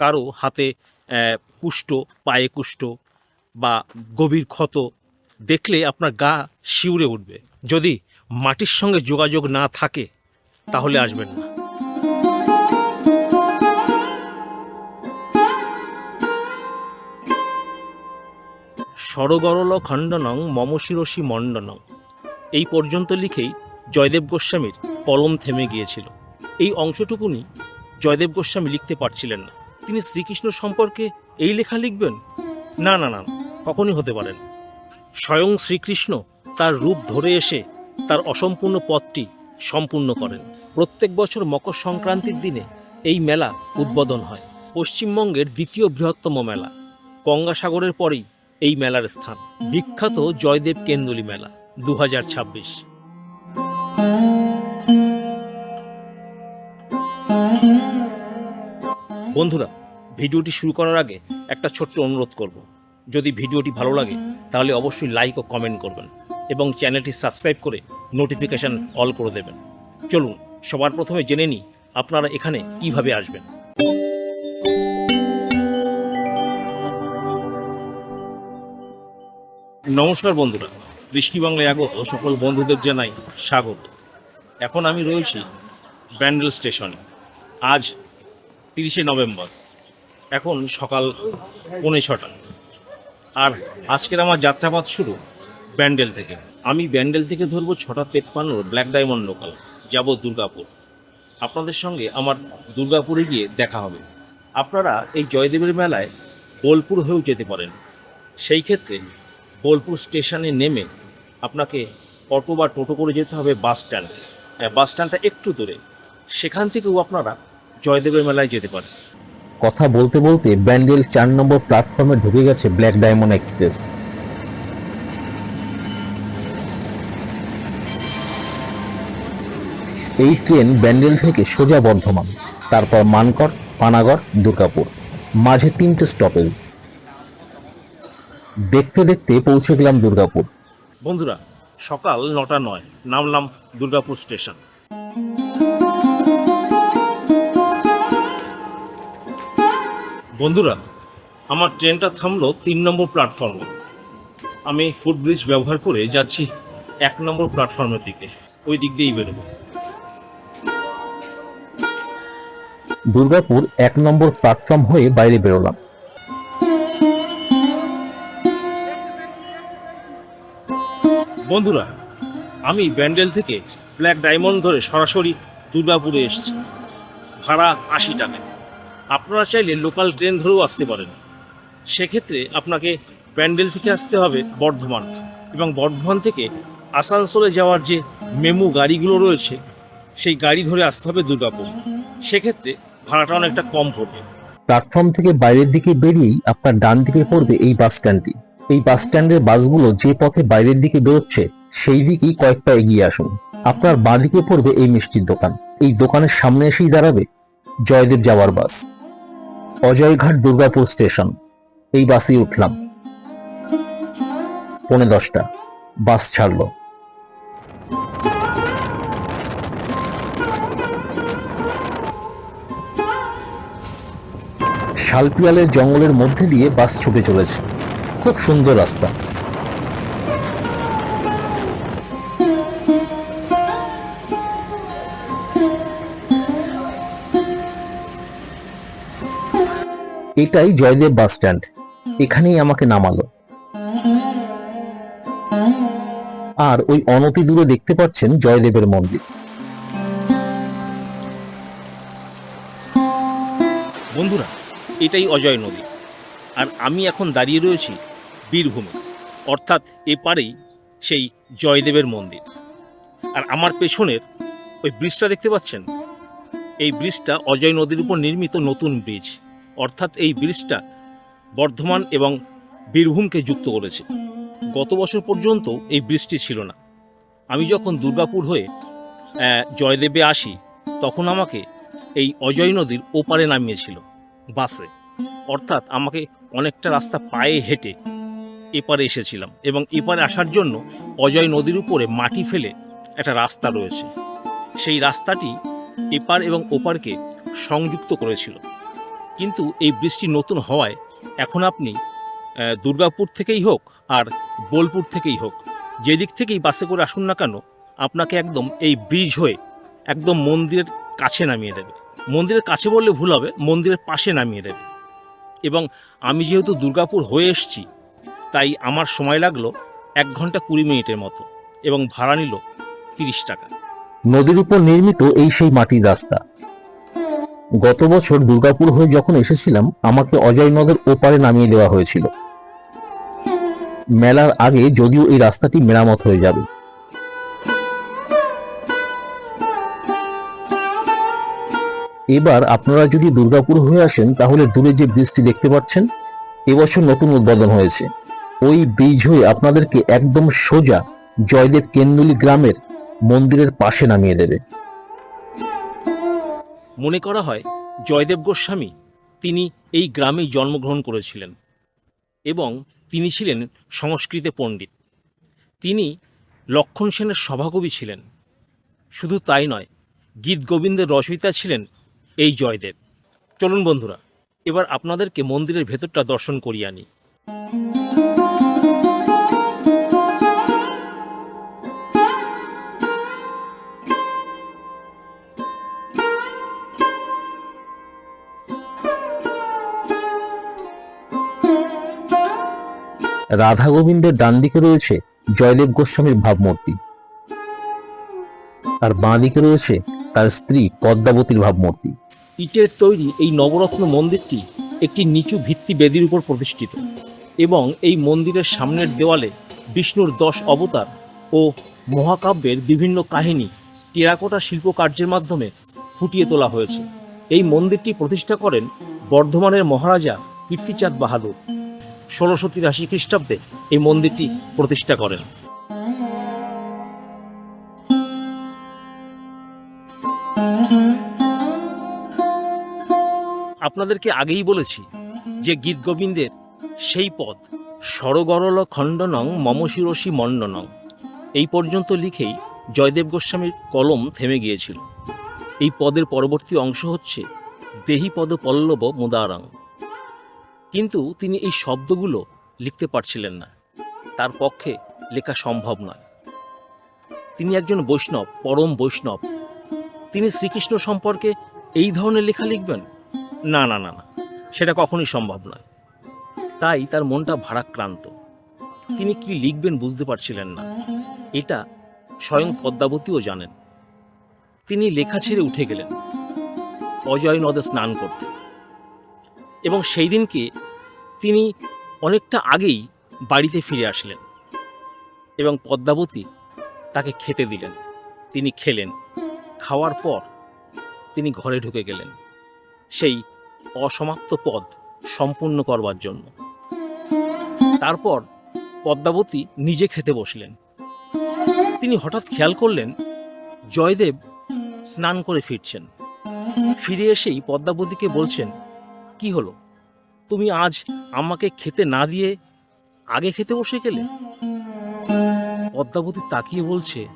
কারও হাতে কুষ্ঠ, পায়ে কুষ্ঠ বা গভীর ক্ষত দেখলে আপনার গা শিউরে উঠবে। যদি মাটির সঙ্গে যোগাযোগ না থাকে, তাহলে আসবেন না। সরগরল খণ্ডনং মম শিরসি মণ্ডনং। এই পর্যন্ত লিখেই জয়দেব গোস্বামীর কলম থেমে গিয়েছিল। এই অংশটুকুনি জয়দেব গোস্বামী লিখতে পারছিলেন না। তিনি শ্রীকৃষ্ণ সম্পর্কে এই লেখা লিখবেন? না না না, কখনই হতে পারেন স্বয়ং শ্রীকৃষ্ণ তার রূপ ধরে এসে তার অসম্পূর্ণ পথটি সম্পূর্ণ করেন। প্রত্যেক বছর মকর সংক্রান্তির দিনে এই মেলা উদ্বোধন হয়। পশ্চিমবঙ্গের দ্বিতীয় বৃহত্তম মেলা, গঙ্গাসাগরের পরেই এই মেলার স্থান। বিখ্যাত জয়দেব কেন্দুলি মেলা দু হাজার ছাব্বিশ। বন্ধুরা, ভিডিওটি শুরু করার আগে একটা ছোট্ট অনুরোধ করব। যদি ভিডিওটি ভালো লাগে, তাহলে অবশ্যই লাইক ও কমেন্ট করবেন এবং চ্যানেলটি সাবস্ক্রাইব করে নোটিফিকেশন অল করে দেবেন। চলুন, সবার প্রথমে জেনে নিই আপনারা এখানে কীভাবে আসবেন। নমস্কার বন্ধুরা, বৃষ্টি বাংলায় আগত সকল বন্ধুদের জানাই স্বাগত। এখন আমি রয়েছি ব্যান্ডেল স্টেশনে। আজ তিরিশে নভেম্বর। এখন সকাল পৌনে ছটা। আর আজকের আমার যাত্রাপথ শুরু ব্যান্ডেল থেকে। আমি ব্যান্ডেল থেকে ধরবো ছটা তেপ্পান্নর ব্ল্যাক ডায়মন্ড লোকাল, যাব দুর্গাপুর। আপনাদের সঙ্গে আমার দুর্গাপুরে গিয়ে দেখা হবে। আপনারা এই জয়দেবের মেলায় বোলপুর হয়েও যেতে পারেন। সেই ক্ষেত্রে বোলপুর স্টেশনে নেমে আপনাকে অটো বা টোটো করে যেতে হবে বাস স্ট্যান্ড। বাস স্ট্যান্ডটা একটু দূরে। সেখান থেকেও আপনারা জয়দেবের মেলায় যেতে পারে। কথা বলতে বলতে ব্যান্ডেল চার নম্বর প্ল্যাটফর্মে ঢুকে গেছে ব্ল্যাক ডায়মন্ড এক্সপ্রেস এই ট্রেন ব্যান্ডেল থেকে সোজা বর্ধমান তারপর মানকর পানাগড় দুর্গাপুর মাঝে তিনটে স্টপেজ দেখতে দেখতে পৌঁছে গেলাম দুর্গাপুর। বন্ধুরা সকাল নটা নয় নামলাম দুর্গাপুর স্টেশন। বন্ধুরা আমার ট্রেনটা থামলো তিন নম্বর প্ল্যাটফর্মে আমি ফুটব্রিজ ব্যবহার করে যাচ্ছি এক নম্বর প্ল্যাটফর্মের দিকে। ওই দিক দিয়েই বেরোবো। দুর্গাপুর এক নম্বর প্ল্যাটফর্ম হয়ে বাইরে বেরোলাম। বন্ধুরা আমি ব্যান্ডেল থেকে ব্ল্যাক ডায়মন্ড ধরে সরাসরি দুর্গাপুরে এসেছি। ভাড়া আশি টাকা। আপনারা চাইলে লোকাল ট্রেন ধরেও আসতে পারেন। সেক্ষেত্রে আপনাকে প্যান্ডেল থেকে আসতে হবে বর্ধমান এবং বর্ধমান থেকে আসানসোলে যাওয়ার যে মেমু গাড়িগুলো রয়েছে, সেই গাড়ি ধরে আসতে হবে দুর্গাপুর। সেক্ষেত্রে ভাড়াটা অনেকটা কম পড়বে। প্ল্যাটফর্ম থেকে বাইরের দিকে বেরিয়েই আপনার ডান দিকে পড়বে এই বাস স্ট্যান্ডটি। এই বাস স্ট্যান্ডের বাসগুলো যে পথে বাইরের দিকে বেরোচ্ছে, সেই দিকেই কয়েকটা এগিয়ে আসুন। আপনার বাঁ দিকে পড়বে এই মিষ্টির দোকান। এই দোকানের সামনে এসেই দাঁড়াবে জয়দেব যাওয়ার বাস। অজয়ঘাট দুর্গাপুর স্টেশন। এই বাসেই উঠলাম। পৌনে দশটা। বাস ছাড়লো। শালপিয়ালের জঙ্গলের মধ্যে দিয়ে বাস ছুটে চলেছে। খুব সুন্দর রাস্তা। এটাই জয়দেব বাস স্ট্যান্ড। এখানেই আমাকে নামালো। আর ওই অনতি দূরে দেখতে পাচ্ছেন জয়দেবের মন্দির। বন্ধুরা, এটাই অজয় নদী। আর আমি এখন দাঁড়িয়ে রয়েছি বীরভূমে, অর্থাৎ এপারেই সেই জয়দেবের মন্দির। আর আমার পেছনের ওই ব্রিজটা দেখতে পাচ্ছেন? এই ব্রিজটা অজয় নদীর উপর নির্মিত নতুন ব্রিজ। অর্থাৎ এই ব্রিজটা বর্ধমান এবং বীরভূমকে যুক্ত করেছে। গত বছর পর্যন্ত এই ব্রিজটি ছিল না। আমি যখন দুর্গাপুর হয়ে জয়দেবে আসি, তখন আমাকে এই অজয় নদীর ওপারে নামিয়েছিল বাসে। অর্থাৎ আমাকে অনেকটা রাস্তা পায়ে হেঁটে এপারে এসেছিলাম এবং এপারে আসার জন্য অজয় নদীর উপরে মাটি ফেলে একটা রাস্তা রয়েছে। সেই রাস্তাটি এপার এবং ওপারকে সংযুক্ত করেছিল। কিন্তু এই বৃষ্টি নতুন হওয়ায় এখন আপনি দুর্গাপুর থেকেই হোক আর বোলপুর থেকেই হোক যেদিক থেকেই বাসে করে আসুন না কেন, আপনাকে একদম এই ব্রিজ হয়ে একদম মন্দিরের কাছে নামিয়ে দেবে। মন্দিরের কাছে বললে ভুল হবে, মন্দিরের পাশে নামিয়ে দেবে। এবং আমি যেহেতু দুর্গাপুর হয়ে এসেছি, তাই আমার সময় লাগল এক ঘণ্টা কুড়ি মিনিটের মতো এবং ভাড়া নিল তিরিশ টাকা। নদীর উপর নির্মিত এই সেই মাটির রাস্তা গত বছর দুর্গাপুর হয়ে যখন এসেছিলাম, আমাকে অজয় নদের ওপারে নামিয়ে দেওয়া হয়েছিল। মেলার আগে যদিও এই রাস্তাটি মেরামত হয়ে যাবে। এবার আপনারা যদি দুর্গাপুর হয়ে আসেন, তাহলে দূরে যে ব্রিজটি দেখতে পাচ্ছেন এবছর নতুন উদ্বোধন হয়েছে। ওই ব্রিজ হয়ে আপনাদেরকে একদম সোজা জয়দেব কেন্দুলি গ্রামের মন্দিরের পাশে নামিয়ে দেবে। মনে করা হয় জয়দেব গোস্বামী তিনি এই গ্রামেই জন্মগ্রহণ করেছিলেন এবং তিনি ছিলেন সংস্কৃতে পণ্ডিত। তিনি লক্ষণ সেনের সভাকবি ছিলেন। শুধু তাই নয়, গীত গোবিন্দের রচয়িতা ছিলেন এই জয়দেব। চলুন বন্ধুরা, এবার আপনাদেরকে মন্দিরের ভেতরটা দর্শন করিয়ে আনি। রাধা গোবিন্দের ডান দিকে রয়েছে জয়দেব গোস্বামীর ভাবমূর্তি। আর বাঁ দিকে রয়েছে তার স্ত্রী পদ্মাবতীর ভাবমূর্তি। ইটের তৈরি এই নবরত্ন মন্দিরটি একটি নিচু ভিত্তি বেদির উপর প্রতিষ্ঠিত এবং এই মন্দিরের সামনের দেওয়ালে বিষ্ণুর দশ অবতার ও মহাকাব্যের বিভিন্ন কাহিনী, টেরাকোটা শিল্পকার্যের মাধ্যমে ফুটিয়ে তোলা হয়েছে। এই মন্দিরটি প্রতিষ্ঠা করেন বর্ধমানের মহারাজা কীর্তিচাঁদ বাহাদুর। ষোলোশো তিরাশি খ্রিস্টাব্দে এই মন্দিরটি প্রতিষ্ঠা করেন। আপনাদেরকে আগেই বলেছি যে গীত গোবিন্দের সেই পদ, সরগরল খণ্ডনং মম শিরসী মণ্ডনং এই পর্যন্ত লিখেই জয়দেব গোস্বামীর কলম থেমে গিয়েছিল। এই পদের পরবর্তী অংশ হচ্ছে, দেহি পদ পল্লব মুদারং কিন্তু তিনি এই শব্দগুলো লিখতে পারছিলেন না। তার পক্ষে লেখা সম্ভব নয়। তিনি একজন বৈষ্ণব, পরম বৈষ্ণব। তিনি শ্রীকৃষ্ণ সম্পর্কে এই ধরনের লেখা লিখবেন? না না না না, সেটা কখনোই সম্ভব নয়। তাই তার মনটা ভারাক্রান্ত। তিনি কি লিখবেন বুঝতে পারছিলেন না। এটা স্বয়ং পদ্মাবতীও জানেন। তিনি লেখা ছেড়ে উঠে গেলেন। অজয় নদে স্নান করতে। এবং সেই দিনকে তিনি অনেকটা আগেই বাড়িতে ফিরে আসলেন এবং পদ্মাবতী তাকে খেতে দিলেন। তিনি খেলেন। খাওয়ার পর তিনি ঘরে ঢুকে গেলেন। সেই অসমাপ্ত পদ সম্পূর্ণ করবার জন্য। তারপর পদ্মাবতী নিজে খেতে বসলেন। তিনি হঠাৎ খেয়াল করলেন জয়দেব স্নান করে ফিরছেন। ফিরে এসেই পদ্মাবতীকে বলছেন কি হলো? তুমি আজ আমাকে খেতে না দিয়ে আগে খেতে বসে গেলে? পদ্মাবতী তাকিয়ে বলছে,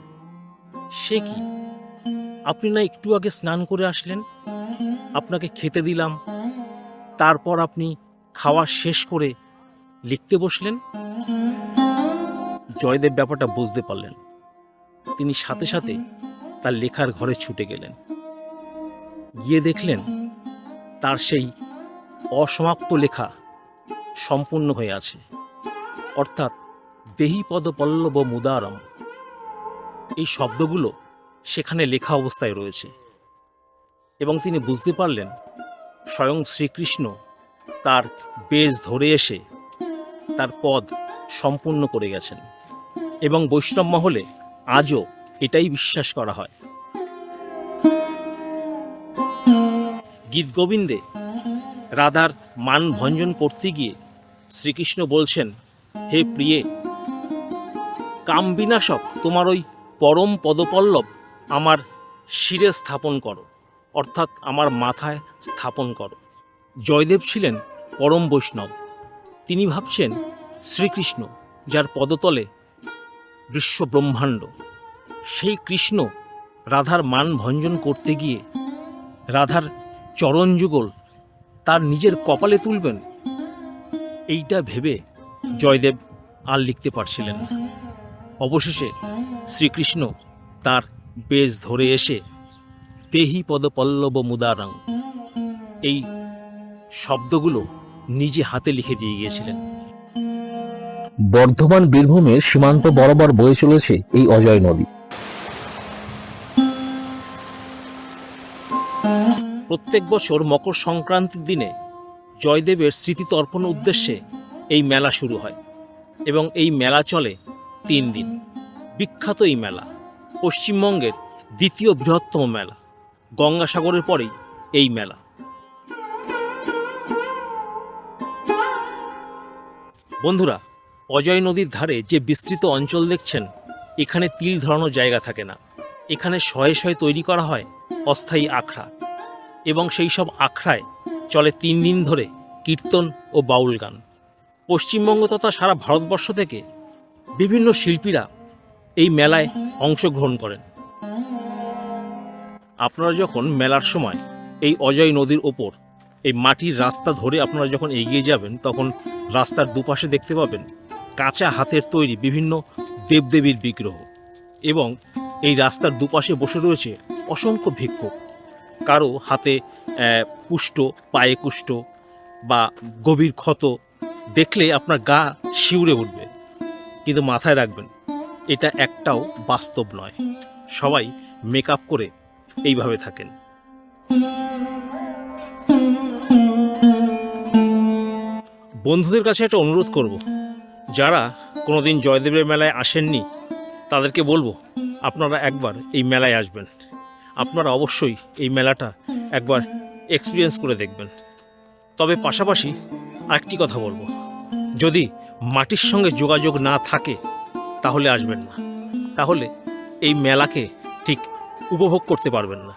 সে কি? আপনি না একটু আগে স্নান করে আসলেন? আপনাকে খেতে দিলাম। তারপর আপনি খাওয়া শেষ করে লিখতে বসলেন? জয়দেব ব্যাপারটা বুঝতে পারলেন। তিনি সাথে সাথে তার লেখার ঘরে ছুটে গেলেন। গিয়ে দেখলেন তার সেই অসমাপ্ত লেখা সম্পূর্ণ হয়ে আছে। অর্থাৎ দেহি পদ পল্লব মুদারম। এই শব্দগুলো সেখানে লেখা অবস্থায় রয়েছে। এবং তিনি বুঝতে পারলেন, স্বয়ং শ্রীকৃষ্ণ তার বেশ ধরে এসে তার পদ সম্পূর্ণ করে গেছেন। এবং বৈষ্ণব মহলে আজও এটাই বিশ্বাস করা হয়। গীত গোবিন্দে রাধার মান ভঞ্জন করতে গিয়ে শ্রীকৃষ্ণ বলছেন, হে প্রিয়ে কাম বিনাশক তোমার ওই পরম পদপল্লব আমার শিরে স্থাপন করো, অর্থাৎ আমার মাথায় স্থাপন করো। জয়দেব ছিলেন পরম বৈষ্ণব। তিনি ভাবছেন, শ্রীকৃষ্ণ, যার পদতলে বিশ্ব ব্রহ্মাণ্ড সেই কৃষ্ণ রাধার মান ভঞ্জন করতে গিয়ে রাধার চরণ যুগল তার নিজের কপালে তুলবেন? এইটা ভেবে জয়দেব আর লিখতে পারছিলেন না। অবশেষে শ্রীকৃষ্ণ তার বেশ ধরে এসে, দেহি পদ পল্লব মুদারাং এই শব্দগুলো নিজে হাতে লিখে দিয়ে গিয়েছিলেন। বর্ধমান বীরভূমের সীমান্ত বরাবর বয়ে চলেছে এই অজয় নদী। প্রত্যেক বছর মকর সংক্রান্তির দিনে জয়দেবের স্মৃতি তর্পণ উদ্দেশ্যে এই মেলা শুরু হয় এবং এই মেলা চলে তিন দিন। বিখ্যাত এই মেলা, পশ্চিমবঙ্গের দ্বিতীয় বৃহত্তম মেলা, গঙ্গাসাগরের পরেই এই মেলা। বন্ধুরা, অজয় নদীর ধারে যে বিস্তৃত অঞ্চল দেখছেন, এখানে তিল ধরানোর জায়গা থাকে না। এখানে শয়ে শয়ে তৈরি করা হয় অস্থায়ী আখড়া। এবং সেই সব আখড়ায় চলে তিন দিন ধরে কীর্তন ও বাউল গান। পশ্চিমবঙ্গ তথা সারা ভারতবর্ষ থেকে বিভিন্ন শিল্পীরা এই মেলায় অংশগ্রহণ করেন। আপনারা যখন মেলার সময় এই অজয় নদীর ওপর এই মাটির রাস্তা ধরে আপনারা যখন এগিয়ে যাবেন, তখন রাস্তার দুপাশে দেখতে পাবেন কাঁচা হাতের তৈরি বিভিন্ন দেবদেবীর বিগ্রহ এবং এই রাস্তার দুপাশে বসে রয়েছে অসংখ্য ভিক্ষুক। কারও হাতে কুষ্ঠ, পায়ে কুষ্ঠ বা গভীর ক্ষত দেখলে আপনার গা শিউরে উঠবে। কিন্তু মাথায় রাখবেন, এটা একটাও বাস্তব নয়। সবাই মেকআপ করে এইভাবে থাকেন। বন্ধুদের কাছে একটা অনুরোধ করব, যারা কোনোদিন জয়দেবের মেলায় আসেননি, তাদেরকে বলব, আপনারা একবার এই মেলায় আসবেন। আপনারা অবশ্যই এই মেলাটা একবার এক্সপিরিয়েন্স করে দেখবেন। তবে পাশাপাশি আরেকটি কথা বলব। যদি মাটির সঙ্গে যোগাযোগ না থাকে, তাহলে আসবেন না। তাহলে এই মেলাকে ঠিক উপভোগ করতে পারবেন না।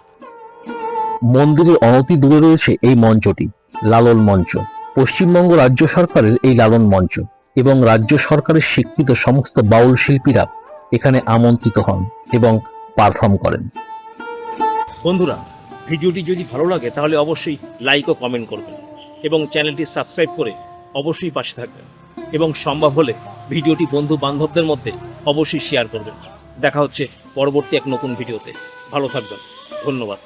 মন্দিরের অনতি দূরে রয়েছে এই মঞ্চটি, লালন মঞ্চ। পশ্চিমবঙ্গ রাজ্য সরকারের এই লালন মঞ্চ এবং রাজ্য সরকারের স্বীকৃত সমস্ত বাউল শিল্পীরা এখানে আমন্ত্রিত হন এবং পারফর্ম করেন। বন্ধুরা, ভিডিওটি যদি ভালো লাগে, তাহলে অবশ্যই লাইক ও কমেন্ট করবেন এবং চ্যানেলটি সাবস্ক্রাইব করে অবশ্যই পাশে থাকবেন এবং সম্ভব হলে ভিডিওটি বন্ধু বান্ধবদের মধ্যে অবশ্যই শেয়ার করবেন। দেখা হচ্ছে পরবর্তী এক নতুন ভিডিওতে। ভালো থাকবেন। ধন্যবাদ।